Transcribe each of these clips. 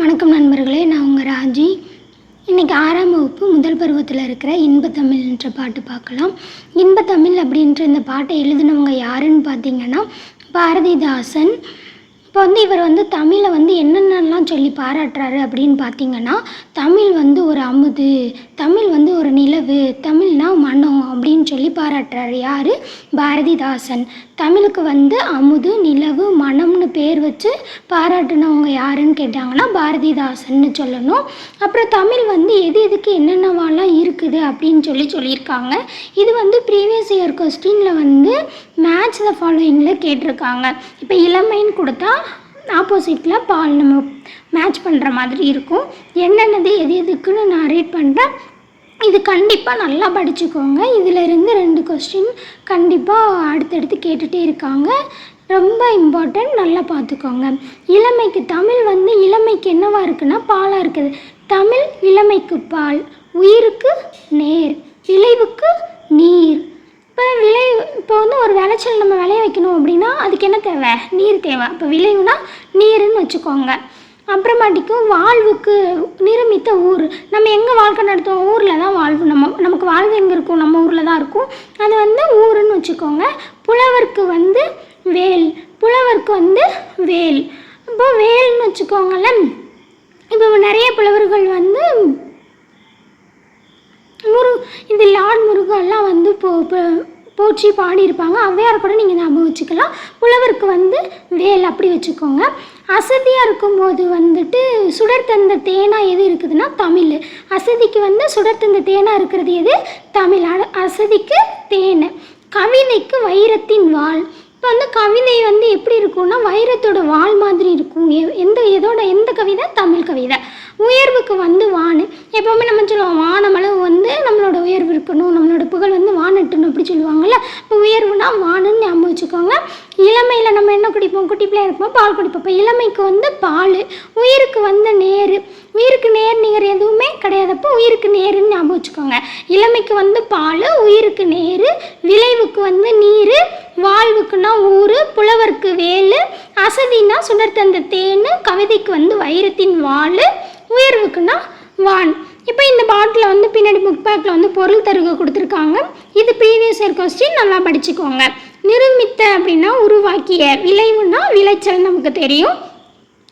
வணக்கம் நண்பர்களே நான் உங்கள் ராஜி. இன்றைக்கி ஆறாம் வகுப்பு முதல் பருவத்தில் இருக்கிற இன்பத்தமிழ் என்ற பாட்டு பார்க்கலாம். இன்பத்தமிழ் அப்படின்ற இந்த பாட்டை எழுதினவங்க யாருன்னு பார்த்தீங்கன்னா பாரதிதாசன். இப்போ வந்து இவர் வந்து தமிழை வந்து என்னென்னலாம் சொல்லி பாராட்டுறாரு அப்படின்னு பார்த்தீங்கன்னா தமிழ் வந்து ஒரு அமுது தமிழ் வந்து ஒரு நிலவு தமிழ்னா மனம் அப்படின்னு சொல்லி பாராட்டுறாரு யார்? பாரதிதாசன். தமிழுக்கு வந்து அமுது நிலவு மனம்னு பேர் வச்சு பாராட்டினவங்க யாருன்னு கேட்டாங்கன்னா பாரதிதாசன்னு சொல்லணும். அப்புறம் தமிழ் வந்து எது எதுக்கு என்னென்னவாலாம் இருக்குது அப்படின்னு சொல்லி சொல்லியிருக்காங்க. இது வந்து ப்ரீவியஸ் இயர் கொஸ்டினில் வந்து மேட்ச் த ஃபாலோயிங்கில் கேட்டிருக்காங்க. இப்போ இளமைன்னு கொடுத்தா ஆப்போசிட்டில் பால் நம்ம மேட்ச் பண்ணுற மாதிரி இருக்கும். என்னென்னது எது எதுக்குன்னு நான் ரீட் பண்ணுறேன் இது கண்டிப்பாக நல்லா படிச்சுக்கோங்க. இதில் இருந்து ரெண்டு கொஸ்டின் கண்டிப்பாக அடுத்தடுத்து கேட்டுகிட்டே இருக்காங்க. ரொம்ப இம்பார்ட்டன்ட் நல்லா பார்த்துக்கோங்க. இளமைக்கு தமிழ் வந்து இளமைக்கு என்னவா இருக்குன்னா பாலாக இருக்குது. தமிழ் இளமைக்கு பால் உயிருக்கு நேர் விளைவுக்கு நீர். இப்போ விளை இப்போ வந்து ஒரு விளைச்சல் நம்ம விளைய வைக்கணும் அப்படின்னா அதுக்கு என்ன தேவை? நீர் தேவை. இப்போ விளைவுனா நீருன்னு வச்சுக்கோங்க. அப்புறமாட்டிக்கும் வாழ்வுக்கு நிரமித்த ஊர். நம்ம எங்கே வாழ்க்கை நடத்துவோம்? ஊரில் தான் வாழ்வு. நம்ம நமக்கு வாழ்வு எங்கே இருக்கும்? நம்ம ஊரில் தான் இருக்கும். அது வந்து ஊருன்னு வச்சுக்கோங்க. புலவருக்கு வந்து வேல். புலவருக்கு வந்து வேல். இப்போ வேல்னு வச்சுக்கோங்களேன். இப்போ நிறைய புலவர்கள் வந்து முரு இந்த லார்ட் முருகெல்லாம் வந்து இப்போ போற்றி பாடியிருப்பாங்க ஔவையார் கூட நீங்கள் ஞாபகம் வச்சுக்கலாம். புலவருக்கு வந்து வேல் அப்படி வச்சுக்கோங்க. அசதியாக இருக்கும்போது வந்துட்டு சுடர் தந்த தேனா எது இருக்குதுன்னா தமிழ். அசதிக்கு வந்து சுடர் தந்த தேனா இருக்கிறது எது? தமிழ். அசதிக்கு தேனை. கவிதைக்கு வைரத்தின் வாள். இப்போ வந்து கவிதை வந்து எப்படி இருக்கும்னா வைரத்தோட வாள் மாதிரி இருக்கும். எ- எந்த எதோட எந்த கவிதை? தமிழ் கவிதை. உயர்வுக்கு வந்து வான். எப்போவுமே நம்ம சொல்லுவோம் வானமளவு வந்து நம்மளோட உயர்வு இருக்கணும். நம்மளோட புகழ் வந்து வானட்டணும் அப்படி சொல்லுவாங்கள்ல இப்போ உயர்வுனா வானுன்னு ஞாபகம் வச்சுக்கோங்க. இளமையில் நம்ம என்ன குடிப்போம்? குட்டி பிள்ளையா இருப்போம் பால் குடிப்போம். இப்போ இளமைக்கு வந்து பால் உயிருக்கு வந்து நேர். உயிருக்கு நேர் நிகர் எதுவுமே கிடையாதப்போ உயிருக்கு நேருன்னு ஞாபகம் வச்சுக்கோங்க. இளமைக்கு வந்து பால் உயிருக்கு நேர். விளைவுக்கு வந்து நீர். வாழ்வுக்குன்னா ஊர் புலவருக்கு வேலு. அசதினா சுடர் தந்த தேன். கவிதைக்கு வந்து வைரத்தின் வாள் உயர்வுக்குன்னா வான். இப்போ இந்த பாட்டில் வந்து பின்னாடி புக் பேக்கில் வந்து பொருள் தருக கொடுத்துருக்காங்க. இது ப்ரீவியஸ் இயர் கொஸ்டின் நல்லா படிச்சுக்கோங்க. நிரூபித்த அப்படின்னா உருவாக்கிய விளைவுனா விளைச்சல் நமக்கு தெரியும்.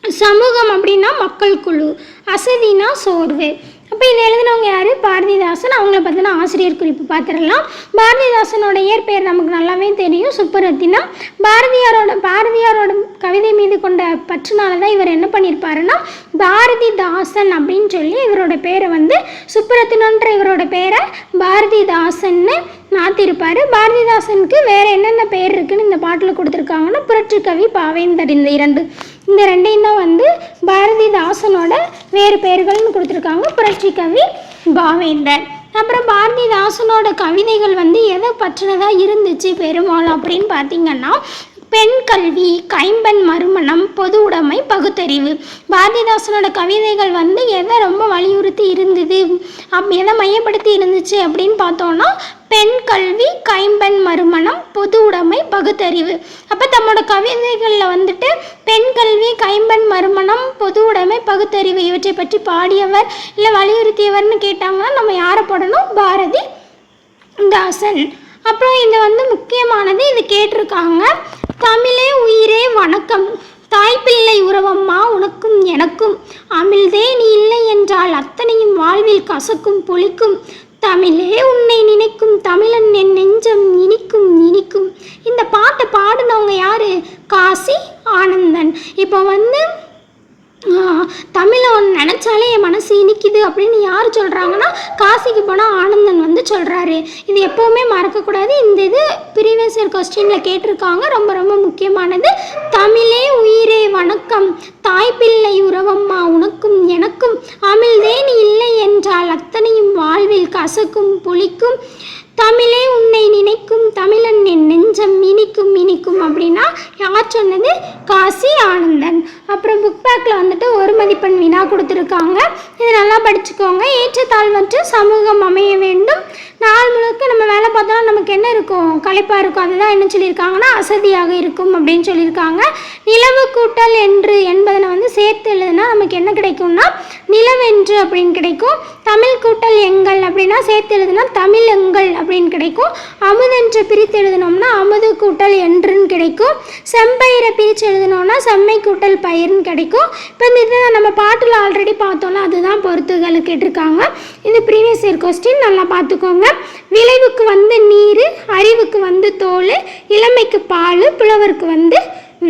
சமூகம் அப்படின்னா மக்கள் குழு அசதினா சோர்வு. அப்போ இதை எழுதினவங்க யார்? பாரதிதாசன். அவங்கள பற்றின ஆசிரியர் குறிப்பு பார்த்துடலாம் பாரதிதாசனோட இயற்பெயர் நமக்கு நல்லாவே தெரியும். சுப்பரத்தினம் பாரதியாரோட பாரதியாரோட கவிதை மீது கொண்ட பற்றுனால தான் இவர் என்ன பண்ணியிருப்பாருன்னா பாரதிதாசன் அப்படின்னு சொல்லி இவரோட பேரை வந்து சுப்பரத்தினன்ற இவரோட பேரை பாரதிதாசன்னு மாற்றிருப்பார் பாரதிதாசனுக்கு வேறு என்னென்ன பேர் இருக்குன்னு இந்த பாட்டில் கொடுத்துருக்காங்கன்னா புரட்சிக்கவி பாவேந்தர் இந்த இரண்டு. இந்த ரெண்டையும் தான் வந்து பாரதிதாசனோட வேறு பெயர்கள்னு கொடுத்துருக்காங்க. புரட்சி கவி பாவேந்தர். அப்புறம் பாரதிதாசனோட கவிதைகள் வந்து எதை பற்றினதாக இருந்துச்சு பெரும்பாலும் அப்படின்னு பார்த்தீங்கன்னா பெண் கல்வி கைம்பெண் மறுமணம் பொது உடைமை பகுத்தறிவு. பாரதிதாசனோட கவிதைகள் வந்து எதை ரொம்ப வலியுறுத்தி இருந்தது? அப் எதை மையப்படுத்தி இருந்துச்சு அப்படின்னு பார்த்தோன்னா பெண் கல்வி கைம்பெண் மறுமணம் பொது உடைமை பகுத்தறிவு. அப்போ தம்மோட கவிதைகளில் வந்துட்டு பெண் கல்வி கைம்பெண் மறுமணம் பொது உடைமை பகுத்தறிவு இவற்றை பற்றி பாடியவர் இல்லை வலியுறுத்தியவர்னு கேட்டாங்கன்னா நம்ம யாரை போடணும்? பாரதி தாசன். அப்புறம் இது வந்து முக்கியமானது இது கேட்டிருக்காங்க. தமிழே உயிரே வணக்கம். தாய்ப்பிள்ளை உறவம்மா உனக்கும் எனக்கும். அமிழ்தே நீ இல்லை என்றால் அத்தனையும் வாழ்வில் கசக்கும் பொழிக்கும். தமிழே உன்னை நினைக்கும் தமிழன் என் நெஞ்சம் இனிக்கும் இனிக்கும். இந்த பாட்டை பாடினவங்க யாரு? காசி ஆனந்தன். இப்போ வந்து தமிழை ஒன்று நினச்சாலே என் மனசு இனிக்குது அப்படின்னு யார் சொல்கிறாங்கன்னா காசிக்கு போனால் ஆனந்தன் வந்து சொல்கிறாரு இது எப்போவுமே மறக்கக்கூடாது இந்த இது ப்ரீவியஸ் இயர் கொஸ்டினில் கேட்டிருக்காங்க. ரொம்ப ரொம்ப முக்கியமானது. தமிழே உயிரே வணக்கம். தாய்ப்பிள்ளை உறவம்மா உனக்கும் எனக்கும் அமிழ்தே நீ இல்லை என்றால் அத்தனையும் வாழ்வில் கசக்கும் புளிக்கும் தமிழே உன் இனிக்கும் இனிக்கும் அப்படின்னா யார் சொன்னது? காசி ஆனந்தன். அப்புறம் புக் பேக்கில் வந்துட்டு ஒரு மதிப்பெண் வினா கொடுத்துருக்காங்க. இது நல்லா படிச்சுக்கோங்க. ஏற்றத்தாழ்வற்ற சமூகம் அமைய வேண்டும். நாள் முழுக்க நம்ம வேலை பார்த்தோம்னா நமக்கு என்ன இருக்கும்? களைப்பாக இருக்கும். அதுதான் என்ன சொல்லியிருக்காங்கன்னா அசதியாக இருக்கும் அப்படின்னு சொல்லியிருக்காங்க. நிலவு கூட்டல் என்று என்பதனை வந்து சேர்த்து எழுதுனா நமக்கு என்ன கிடைக்கும்னா நிலவென்று அப்படின்னு கிடைக்கும். தமிழ் கூட்டல் எங்கள் அப்படின்னா சேர்த்து எழுதுனா தமிழ் எங்கள் அப்படின்னு கிடைக்கும். அமுதென்று பிரித்து எழுதினோம்னா அமுது கூட்டல் என்றுன்னு கிடைக்கும். செம்பயிரை பிரித்து எழுதினோம்னா செம்மை கூட்டல் பயிர்னு கிடைக்கும். இப்போ இந்த இதை நம்ம பாட்டில் ஆல்ரெடி பார்த்தோம்ல அதுதான் பொறுத்துகளை கேட்டிருக்காங்க. இந்த ப்ரீவியஸ் இயர் கொஸ்டின் நல்லா பார்த்துக்கோங்க. விளைவுக்கு வந்து நீர் அறிவுக்கு வந்து தோல் இளமைக்கு பால் புலவருக்கு வந்து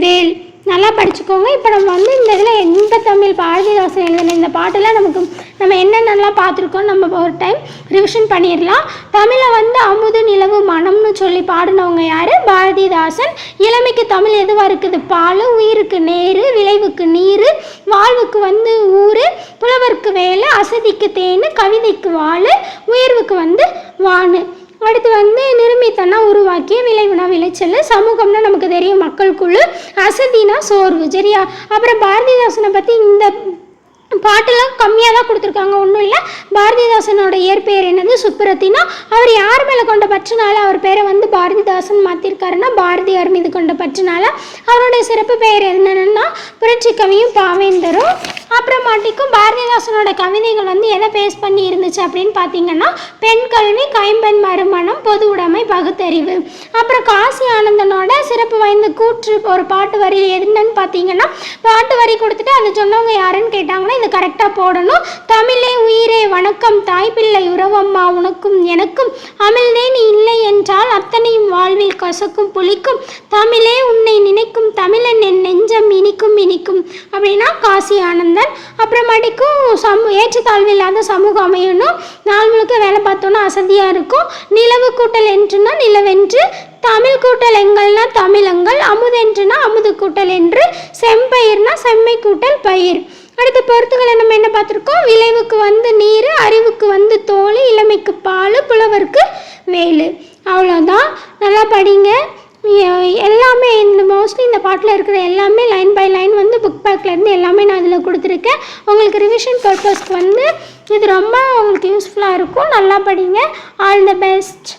வேல். நல்லா படிச்சுக்கோங்க. இப்போ நம்ம வந்து இந்த இதில் எந்த தமிழ் பாரதிதாசன் எழுதின இந்த பாட்டெல்லாம் நமக்கு நம்ம என்னென்னலாம் பார்த்துருக்கோம் நம்ம ஒரு டைம் ரிவிஷன் பண்ணிடலாம். தமிழை வந்து அமுது நிலவு மனம்னு சொல்லி பாடினவங்க யார்? பாரதிதாசன் இளமைக்கு தமிழ் எதுவாக இருக்குது? பால் உயிருக்கு நேரு விளைவுக்கு நீர் வாழ்வுக்கு வந்து ஊர் புலவருக்கு வேலை அசதிக்கு தேனு கவிதைக்கு வாழ் உயர்வுக்கு வந்து வானு. அடுத்து வந்து நிருமித்தனா உருவாக்கிய விளைவுனா விளைச்சல். சமூகம்னா நமக்கு தெரியும் மக்கள் குழு அசதினா சோர்வு. சரியா? அப்புறம் பாரதிதாசனை பற்றி இந்த பாட்டெல்லாம் கம்மியாக தான் கொடுத்துருக்காங்க. ஒன்றும் இல்லை. பாரதிதாசனோட இயற்பெயர் என்னது? சுப்புரத்தினா அவர் யார் மேலே கொண்ட பற்றுனால அவர் பேரை வந்து பாரதிதாசன் மாற்றிருக்காருன்னா பாரதியார் மீது கொண்ட பற்றுனால அவருடைய சிறப்பு பெயர் என்னென்னா புரட்சி கவியும் பாவேந்தரும். அப்புறமாட்டிக்கும் பாரதிதாசனோட கவிதைகள் வந்து எதை பேஸ் பண்ணி இருந்துச்சு அப்படின்னு பார்த்தீங்கன்னா பெண் கல்வி கைம்பெண் மறுமணம் பொது உடைமை பகுத்தறிவு. அப்புறம் காசி ஆனந்தனோட சிறப்பு வாய்ந்த கூற்று ஒரு பாட்டு வரி என்னன்னு பார்த்தீங்கன்னா பாட்டு வரி கொடுத்துட்டு அதை சொன்னவங்க யாருன்னு கேட்டாங்கன்னா இந்த கரெக்டாக போடணும். தமிழே உயிரே வணக்கம் தாய் பிள்ளை உறவம்மா உனக்கும் எனக்கும் அமிழ்தே நீ இல்லை என்றால் அத்தனையும் வாழ்வில் கசக்கும் புளிக்கும். தமிழே உன்னை நினைக்கும் தமிழன் என் நெஞ்சம் இனிக்கும் இனிக்கும். அப்படின்னா காசி ஆனந்தன். அப்புறமாட்டிக்கும் சமூ ஏற்றத்தாழ்வு இல்லாத சமூகம் அமையணும். நாள் முழுக்க வேலை பார்த்தோன்னா அசதியாக இருக்கும். நிலவு கூட்டல் என்றுனா நிலவென்று. தமிழ் கூட்டல் எங்கள்னா தமிழங்கள். அமுதென்றுனா அமுது கூட்டல் என்று. செம்பயிர்னா செம்மை கூட்டல் பயிர். அடுத்த பொறுத்துகளை நம்ம என்ன பார்த்துருக்கோம்? விளைவுக்கு வந்து நீர் அறிவுக்கு வந்து தோல் இளமைக்கு பால் புலவருக்கு வேலு. அவ்வளோதான் நல்லா படிங்க. எல்லாமே இந்த மோஸ்ட்லி இந்த பாட்டில் இருக்கிற எல்லாமே லைன் பை லைன் வந்து புக் பேக்லேருந்து எல்லாமே நான் இதில் கொடுத்துருக்கேன். உங்களுக்கு ரிவிஷன் பர்பஸ்க்கு வந்து இது ரொம்ப உங்களுக்கு யூஸ்ஃபுல்லாக இருக்கும். நல்லா படிங்க. All the best